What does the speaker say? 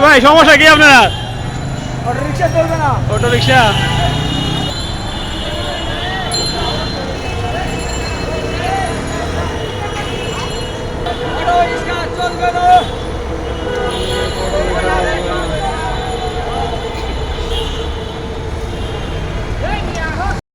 ভাই সমস্যা কি আপনারা? অটো রিক্সা চলবে না। অটো অটো রিক্সা চলবে না।